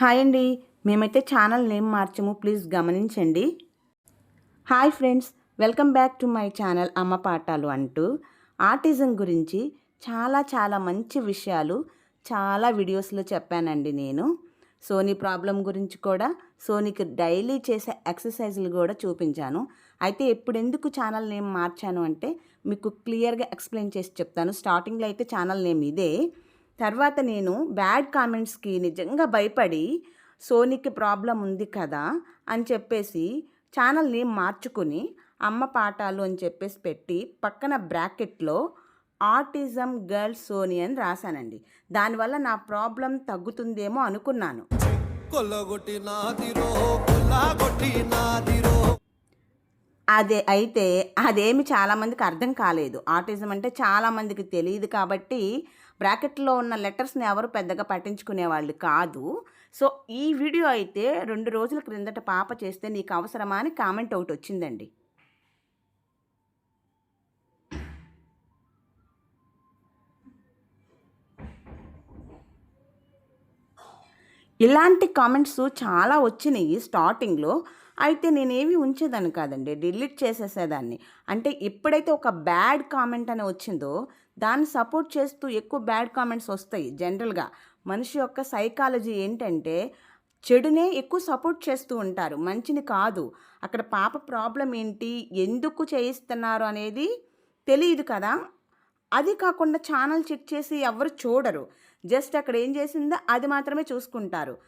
Hi అండి. మేమైతే channel name మార్చము. ప్లీజ్ గమనించండి. Hi friends. Welcome back to my channel అమ్మ పాఠాలు అంటూ. ఆర్టిజం గురించి చాలా చాలా మంచి విషయాలు చాలా వీడియోస్లో చెప్పానండి నేను. సోనీ ప్రాబ్లం గురించి కూడా సోనీకి డైలీ చేసే ఎక్సర్సైజులు కూడా చూపించాను. అయితే ఇప్పుడు ఎందుకు ఛానల్ నేమ్ మార్చాను అంటే మీకు క్లియర్గా ఎక్స్ప్లెయిన్ చేసి చెప్తాను. స్టార్టింగ్లో అయితే ఛానల్ నేమ్ ఇదే. తర్వాత నేను బ్యాడ్ కామెంట్స్కి నిజంగా భయపడి సోనీకి ప్రాబ్లం ఉంది కదా అని చెప్పేసి ఛానల్ నేమ్ మార్చుకుని అమ్మ పాఠాలు అని చెప్పేసి పెట్టి పక్కన బ్రాకెట్లో ఆటిజం గర్ల్ సోనీ అని రాశానండి. దానివల్ల నా ప్రాబ్లం తగ్గుతుందేమో అనుకున్నాను. అదే అయితే అదేమి చాలామందికి అర్థం కాలేదు. ఆటిజం అంటే చాలామందికి తెలియదు కాబట్టి బ్రాకెట్లో ఉన్న లెటర్స్ని ఎవరు పెద్దగా పట్టించుకునే వాళ్ళు కాదు. సో ఈ వీడియో అయితే రెండు రోజుల క్రిందట పాప చేస్తే నీకు అవసరమా అని కామెంట్ ఒకటి వచ్చిందండి. ఇలాంటి కామెంట్స్ చాలా వచ్చినాయి స్టార్టింగ్లో. అయితే నేనేమి ఉంచేదాన్ని కాదండి డిలీట్ చేసేసేదాన్ని. అంటే ఎప్పుడైతే ఒక బ్యాడ్ కామెంట్ అని వచ్చిందో దాన్ని సపోర్ట్ చేస్తూ ఎక్కువ బ్యాడ్ కామెంట్స్ వస్తాయి జనరల్గా. మనిషి యొక్క సైకాలజీ ఏంటంటే చెడునే ఎక్కువ సపోర్ట్ చేస్తూ ఉంటారు. మంచిని కాదు. అక్కడ పాప ప్రాబ్లం ఏంటి? ఎందుకు చేయిస్తున్నారు అనేది తెలియదు కదా. అది కాకుండా ఛానల్ చెక్ చేసి ఎవరు చూడరు. జస్ట్ అక్కడ ఏం చేసిందో అది మాత్రమే చూసుకుంటారు.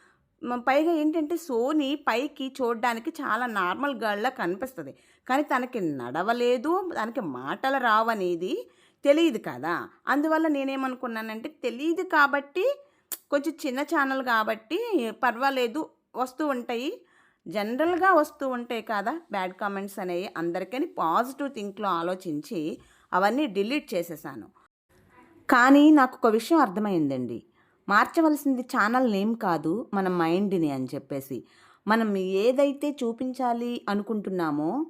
పైగా ఏంటంటే సోనీ పైకి చూడడానికి చాలా నార్మల్ గర్ల్లా కనిపిస్తుంది. కానీ తనకి నడవలేదు తనకి మాటలు రావనేది తెలియదు కదా. అందువల్ల నేనేమనుకున్నానంటే తెలియదు కాబట్టి కొంచెం చిన్న ఛానల్ కాబట్టి పర్వాలేదు వస్తూ ఉంటాయి. జనరల్గా వస్తూ ఉంటాయి కదా బ్యాడ్ కామెంట్స్ అనేవి అందరికీ పాజిటివ్ థింక్లో ఆలోచించి అవన్నీ డిలీట్ చేసేసాను. కానీ నాకు ఒక విషయం అర్థమైందండి. మార్చవలసింది ఛానల్ నేమ్ కాదు మన మైండ్ని అని చెప్పేసి. మనం ఏదైతే చూపించాలి అనుకుంటున్నామో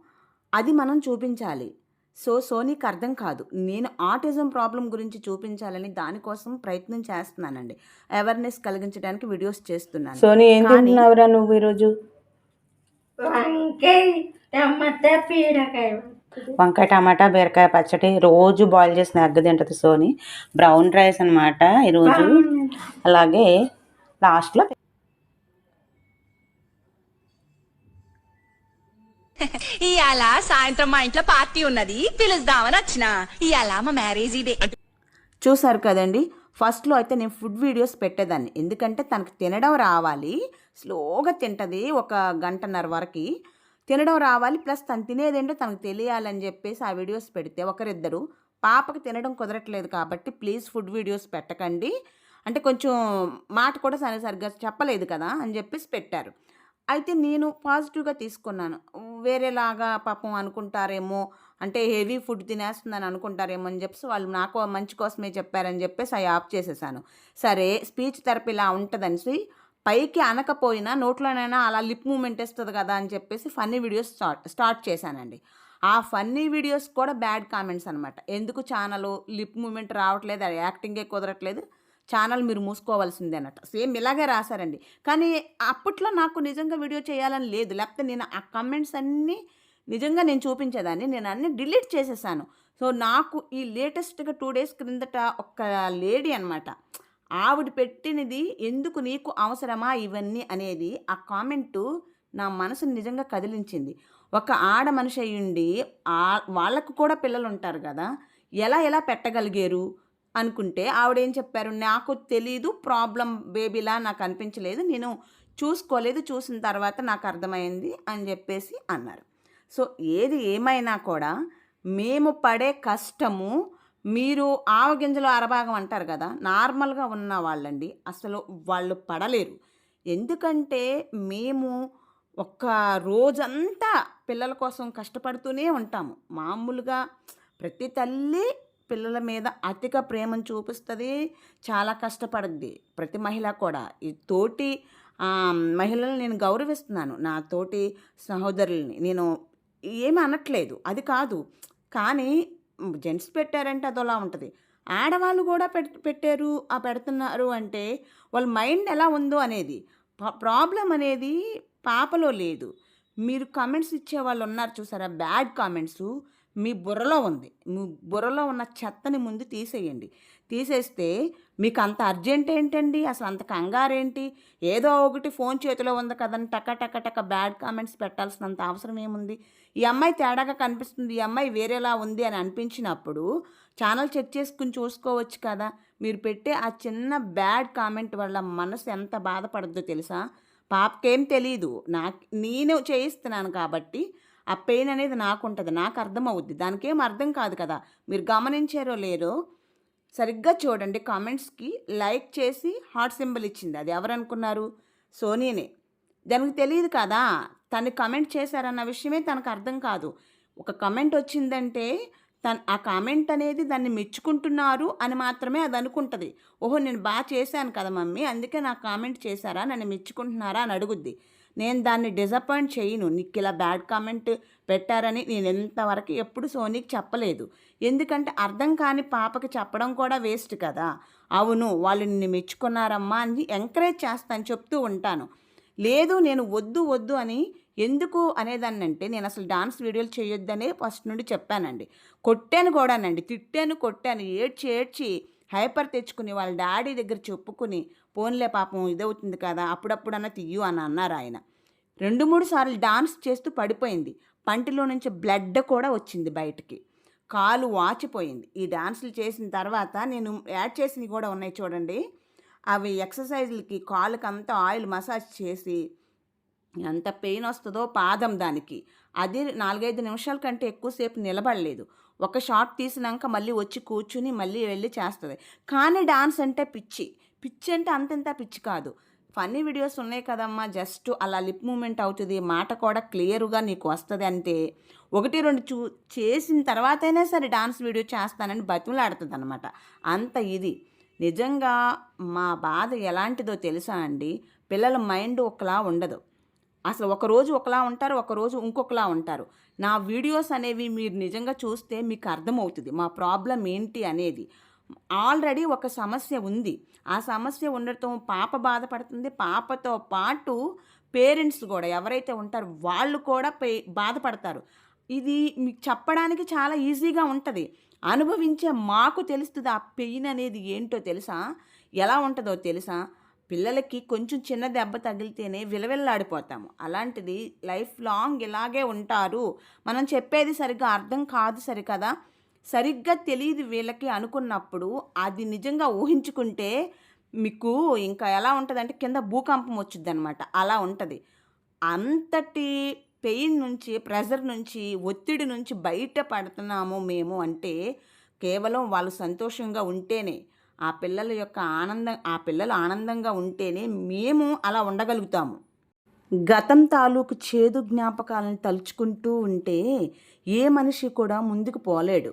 అది మనం చూపించాలి. సో సోనీకి అర్థం కాదు. నేను ఆటిజం ప్రాబ్లం గురించి చూపించాలని దానికోసం ప్రయత్నం చేస్తున్నానండి. అవేర్నెస్ కలిగించడానికి వీడియోస్ చేస్తున్నాను. సోనీ ఏం తింటున్నావురా నువ్వు ఈరోజు? వంకాయ టమాటా బీరకాయ వంకాయ. టమాటా బీరకాయ పచ్చడి రోజు బాయిల్ చేసిన ఎగ్గ తింటుంది సోనీ. బ్రౌన్ రైస్ అనమాట ఈరోజు. అలాగే లాస్ట్లో ఇవాళ సాయంత్రం మా ఇంట్లో పార్టీ ఉన్నది పిలుద్దామని వచ్చిన. ఇవాళ మా మ్యారేజ్ డే చూసారు కదండి ఫస్ట్లో అయితే నేను ఫుడ్ వీడియోస్ పెట్టేదాన్ని. ఎందుకంటే తనకు తినడం రావాలి స్లోగా తింటుంది ఒక గంటన్నర వరకు. తినడం రావాలి ప్లస్ తను తినేదేంటో తనకు తెలియాలని చెప్పేసి ఆ వీడియోస్ పెడితే ఒకరిద్దరు. పాపకి తినడం కుదరట్లేదు కాబట్టి ప్లీజ్ ఫుడ్ వీడియోస్ పెట్టకండి. అంటే కొంచెం మాట కూడా సరి సరిగ్గా చెప్పలేదు కదా అని చెప్పేసి పెట్టారు. అయితే నేను పాజిటివ్గా తీసుకున్నాను. వేరేలాగా పాపం అనుకుంటారేమో అంటే హెవీ ఫుడ్ తినేస్తుందని అనుకుంటారేమో అని చెప్పేసి వాళ్ళు నాకు మంచి కోసమే చెప్పారని చెప్పేసి అవి ఆఫ్ చేసేసాను. సరే స్పీచ్ థెరపీ ఇలా ఉంటుందనేసి పైకి అనకపోయినా నోట్లోనైనా అలా లిప్ మూమెంట్ ఇస్తుంది కదా అని చెప్పేసి ఫన్నీ వీడియోస్ స్టార్ట్ స్టార్ట్ చేశానండి. ఆ ఫన్నీ వీడియోస్ కూడా బ్యాడ్ కామెంట్స్ అనమాట ఎందుకు ఛానల్ లిప్ మూమెంట్ రావట్లేదు యాక్టింగే కుదరట్లేదు ఛానల్ మీరు మూసుకోవాల్సిందేనట అన్నట్టు. సేమ్ ఇలాగే రాశారండి. కానీ అప్పట్లో నాకు నిజంగా వీడియో చేయాలని లేదు. లేకపోతే నేను ఆ కమెంట్స్ అన్నీ నిజంగా నేను చూపించేదాన్ని. నేను అన్నీ డిలీట్ చేసేసాను. సో నాకు ఈ లేటెస్ట్గా టూ డేస్ క్రిందట ఒక లేడీ అనమాట ఆవిడ పెట్టినది ఎందుకు నీకు అవసరమా ఇవన్నీ అనేది ఆ కామెంటు నా మనసుని నిజంగా కదిలించింది. ఒక ఆడ మనిషి అయ్యుండి వాళ్ళకు కూడా పిల్లలు ఉంటారు కదా. ఎలా ఎలా పెట్టగలిగారు? అనుకుంటే ఆవిడేం చెప్పారు? నాకు తెలీదు ప్రాబ్లం బేబీలా నాకు అనిపించలేదు నేను చూసుకోలేదు చూసిన తర్వాత నాకు అర్థమైంది అని చెప్పేసి అన్నారు. సో ఏది ఏమైనా కూడా మేము పడే కష్టము మీరు ఆవగింజలో అరభాగం అంటారు కదా నార్మల్గా ఉన్న వాళ్ళండి అసలు వాళ్ళు పడలేరు. ఎందుకంటే మేము ఒక్క రోజంతా పిల్లల కోసం కష్టపడుతూనే ఉంటాము. మామూలుగా ప్రతి తల్లి పిల్లల మీద అతిక ప్రేమను చూపిస్తుంది చాలా కష్టపడుద్ది ప్రతి మహిళ కూడా. ఈ తోటి మహిళలు నేను గౌరవిస్తున్నాను నా తోటి సహోదరుల్ని. నేను ఏమీ అనట్లేదు అది కాదు. కానీ జెంట్స్ పెట్టారంటే అదోలా ఉంటుంది. ఆడవాళ్ళు కూడా పెట్ పెట్టారు ఆ పెడుతున్నారు అంటే వాళ్ళ మైండ్ ఎలా ఉందో అనేది ప్రాబ్లం అనేది పాపలో లేదు. మీరు కామెంట్స్ ఇచ్చే వాళ్ళు ఉన్నారు చూసారా? Bad comments. మీ బుర్రలో ఉంది. మీ బుర్రలో ఉన్న చెత్తని ముందు తీసేయండి. తీసేస్తే మీకు అంత అర్జెంట్ ఏంటండి? అసలు అంత కంగారేంటి? ఏదో ఒకటి ఫోన్ చేతిలో ఉంది కదని టక టక టక బ్యాడ్ కామెంట్స్ పెట్టాల్సినంత అవసరం ఏముంది? ఈ అమ్మాయి తేడాగా కనిపిస్తుంది. ఈ అమ్మాయి వేరేలా ఉంది అని అనిపించినప్పుడు ఛానల్ చెక్ చేసుకుని చూసుకోవచ్చు కదా? మీరు పెట్టే ఆ చిన్న బ్యాడ్ కామెంట్ వల్ల మనసు ఎంత బాధపడద్దో తెలుసా? పాపకేం తెలియదు నాకు నేను చేయిస్తున్నాను కాబట్టి ఆ పెయిన్ అనేది నాకు ఉంటుంది నాకు అర్థమవుద్ది దానికేం అర్థం కాదు కదా. మీరు గమనించారో లేరో సరిగ్గా చూడండి కామెంట్స్కి లైక్ చేసి హార్ట్ సింబల్ ఇచ్చింది. అది ఎవరనుకున్నారు? సోనీనే దానికి తెలియదు కదా తను కమెంట్ చేశారన్న విషయమే తనకు అర్థం కాదు. ఒక కమెంట్ వచ్చిందంటే తను ఆ కామెంట్ అనేది దాన్ని మెచ్చుకుంటున్నారు అని మాత్రమే అది అనుకుంటుంది. ఓహో నేను బాగా చేశాను కదా మమ్మీ అందుకే నాకు కామెంట్ చేశారా నన్ను మెచ్చుకుంటున్నారా అని అడుగుద్ది. నేను దాన్ని డిసప్పాయింట్ చేయను. నీకు ఇలా బ్యాడ్ కామెంట్ పెట్టారని నేను ఎంతవరకు ఎప్పుడు సోనీకి చెప్పలేదు. ఎందుకంటే అర్థం కాని పాపకి చెప్పడం కూడా వేస్ట్ కదా. అవును వాళ్ళు నిన్ను మెచ్చుకున్నారమ్మా అని ఎంకరేజ్ చేస్తాను చెప్తూ ఉంటాను. లేదు నేను వద్దు వద్దు అని ఎందుకు అనేదాన్ని అంటే నేను అసలు డాన్స్ వీడియోలు చేయొద్దనే ఫస్ట్ నుండి చెప్పానండి. కొట్టాను కూడానండి. తిట్టాను కొట్టాను. ఏడ్చి ఏడ్చి హైపర్ తెచ్చుకుని వాళ్ళ డాడీ దగ్గర చెప్పుకుని పోన్లే పాపం ఇదవుతుంది కదా అప్పుడప్పుడన్నా తీయు అని అన్నారు ఆయన. రెండు మూడు సార్లు డాన్స్ చేస్తూ పడిపోయింది. పంటిలో నుంచి బ్లడ్ కూడా వచ్చింది బయటికి. కాలు వాచిపోయింది. ఈ డాన్సులు చేసిన తర్వాత నేను యాడ్ చేసినవి కూడా ఉన్నాయి చూడండి. అవి ఎక్సర్సైజ్లకి కాలుకంతా ఆయిల్ మసాజ్ చేసి ఎంత పెయిన్ వస్తుందో పాదం దానికి. అది నాలుగైదు నిమిషాల కంటే ఎక్కువసేపు నిలబడలేదు. ఒక షాట్ తీసినాక మళ్ళీ వచ్చి కూర్చుని మళ్ళీ వెళ్ళి చేస్తుంది. కానీ డాన్స్ అంటే పిచ్చి. పిచ్చి అంటే అంతంత పిచ్చి కాదు. ఫన్నీ వీడియోస్ ఉన్నాయి కదమ్మా జస్ట్ అలా లిప్ మూమెంట్ అవుతుంది మాట కూడా క్లియర్గా నీకు వస్తుంది అంటే ఒకటి రెండు చూ చేసిన తర్వాతైనా సరే డాన్స్ వీడియో చేస్తానని బతిమలాడుతుంది అనమాట అంత ఇది. నిజంగా మా బాధ ఎలాంటిదో తెలుసా అండి? పిల్లల మైండ్ ఒకలా ఉండదు. అసలు ఒక రోజు ఒకలా ఉంటారు ఒకరోజు ఇంకొకలా ఉంటారు. నా వీడియోస్ అనేవి మీరు నిజంగా చూస్తే మీకు అర్థమవుతుంది మా ప్రాబ్లం ఏంటి అనేది. ఆల్రెడీ ఒక సమస్య ఉంది. ఆ సమస్య ఉండటం పాప బాధపడుతుంది. పాపతో పాటు పేరెంట్స్ కూడా ఎవరైతే ఉంటారో వాళ్ళు కూడా పే బాధపడతారు. ఇది మీకు చెప్పడానికి చాలా ఈజీగా ఉంటుంది. అనుభవించే మాకు తెలుస్తుంది ఆ పెయిన్ అనేది ఏంటో తెలుసా? ఎలా ఉంటుందో తెలుసా? పిల్లలకి కొంచెం చిన్న దెబ్బ తగిలితేనే విలవిల్లాడిపోతాము. అలాంటిది లైఫ్ లాంగ్ ఇలాగే ఉంటారు. మనం చెప్పేది సరిగ్గా అర్థం కాదు సరికదా? సరిగ్గా తెలియదు వీళ్ళకి అనుకున్నప్పుడు అది నిజంగా ఊహించుకుంటే మీకు ఇంకా ఎలా ఉంటుందంటే కింద భూకంపం వచ్చింది అనమాట అలా ఉంటుంది. అంతటి పెయిన్ నుంచి ప్రెజర్ నుంచి ఒత్తిడి నుంచి బయట పడుతున్నాము మేము అంటే కేవలం వాళ్ళు సంతోషంగా ఉంటేనే ఆ పిల్లల యొక్క ఆనందం ఆ పిల్లలు ఆనందంగా ఉంటేనే మేము అలా ఉండగలుగుతాము. గతం తాలూకు చేదు జ్ఞాపకాలను తలుచుకుంటూ ఉంటే ఏ మనిషి కూడా ముందుకు పోలేడు.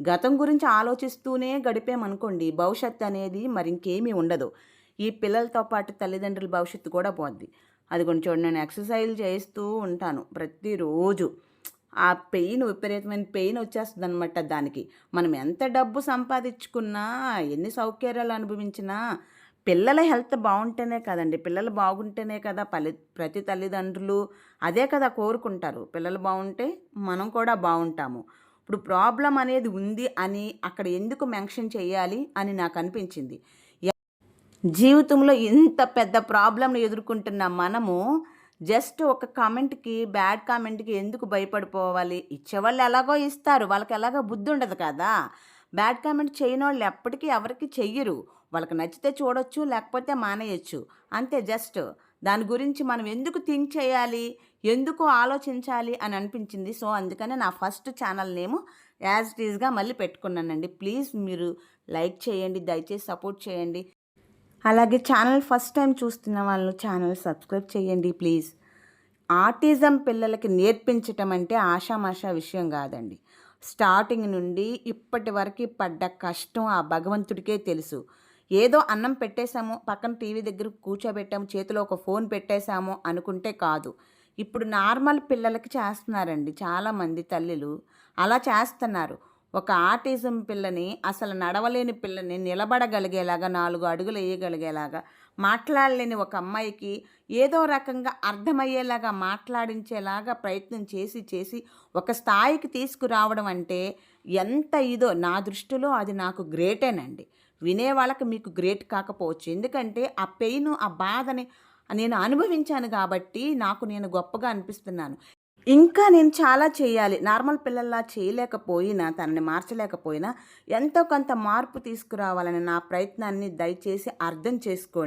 గతం గురించి ఆలోచిస్తూనే గడిపామనుకోండి భవిష్యత్తు అనేది మరి ఇంకేమీ ఉండదు. ఈ పిల్లలతో పాటు తల్లిదండ్రుల భవిష్యత్తు కూడా పోద్ది. అది కొంచెం చూడండి నేను ఎక్సర్సైజ్ చేస్తూ ఉంటాను ప్రతిరోజు. ఆ పెయిన్ విపరీతమైన పెయిన్ వచ్చేస్తుంది అనమాట దానికి. మనం ఎంత డబ్బు సంపాదించుకున్నా ఎన్ని సౌకర్యాలు అనుభవించినా పిల్లల హెల్త్ బాగుంటేనే కదండి. పిల్లలు బాగుంటేనే కదా పలి ప్రతి తల్లిదండ్రులు అదే కదా కోరుకుంటారు. పిల్లలు బాగుంటే మనం కూడా బాగుంటాము. ఇప్పుడు ప్రాబ్లం అనేది ఉంది అని అక్కడ ఎందుకు మెన్షన్ చేయాలి అని నాకు అనిపించింది. జీవితంలో ఇంత పెద్ద ప్రాబ్లంను ఎదుర్కొంటున్న మనము జస్ట్ ఒక కామెంట్కి బ్యాడ్ కామెంట్కి ఎందుకు భయపడిపోవాలి? ఇచ్చేవాళ్ళు ఎలాగో ఇస్తారు. వాళ్ళకి ఎలాగో బుద్ధి ఉండదు కదా. బ్యాడ్ కామెంట్ చేయని వాళ్ళు ఎప్పటికీ ఎవరికి చెయ్యరు. వాళ్ళకి నచ్చితే చూడొచ్చు లేకపోతే మానేయచ్చు. అంతే జస్ట్. దాని గురించి మనం ఎందుకు థింక్ చేయాలి? ఎందుకు ఆలోచించాలి అని అనిపించింది. సో అందుకనే నా first channel name as it ఈజ్గా మళ్ళీ పెట్టుకున్నానండి. ప్లీజ్ మీరు లైక్ చేయండి దయచేసి సపోర్ట్ చేయండి. అలాగే ఛానల్ ఫస్ట్ టైం చూస్తున్న వాళ్ళు ఛానల్ సబ్స్క్రైబ్ చేయండి ప్లీజ్. ఆటిజం పిల్లలకి నేర్పించటం అంటే ఆషామాషా విషయం కాదండి. స్టార్టింగ్ నుండి ఇప్పటి వరకు పడ్డ కష్టం ఆ భగవంతుడికే తెలుసు. ఏదో అన్నం పెట్టేశాము పక్కన టీవీ దగ్గర కూర్చోబెట్టాము చేతిలో ఒక ఫోన్ పెట్టేశాము అనుకుంటే కాదు. ఇప్పుడు నార్మల్ పిల్లలకి చేస్తున్నారండి చాలామంది తల్లులు. అలా చేస్తున్నారు. ఒక ఆటిజం పిల్లని అసలు నడవలేని పిల్లని నిలబడగలిగేలాగా నాలుగు అడుగులు వేయగలిగేలాగా మాట్లాడలేని ఒక అమ్మాయికి ఏదో రకంగా అర్థమయ్యేలాగా మాట్లాడించేలాగా ప్రయత్నం చేసి చేసి ఒక స్థాయికి తీసుకురావడం అంటే ఎంత ఇదో నా దృష్టిలో అది నాకు గ్రేటేనండి. వినే వాళ్ళకి మీకు గ్రేట్ కాకపోవచ్చు. ఎందుకంటే ఆ పెయిన్ ఆ బాధని నేను అనుభవించాను కాబట్టి నాకు నేను గొప్పగా అనిపిస్తున్నాను. ఇంకా నేను చాలా చేయాలి. నార్మల్ పిల్లల్లా చేయలేకపోయినా తనని మార్చలేకపోయినా ఎంతో కొంత మార్పు తీసుకురావాలని నా ప్రయత్నాన్ని దయచేసి అర్థం చేసుకోండి.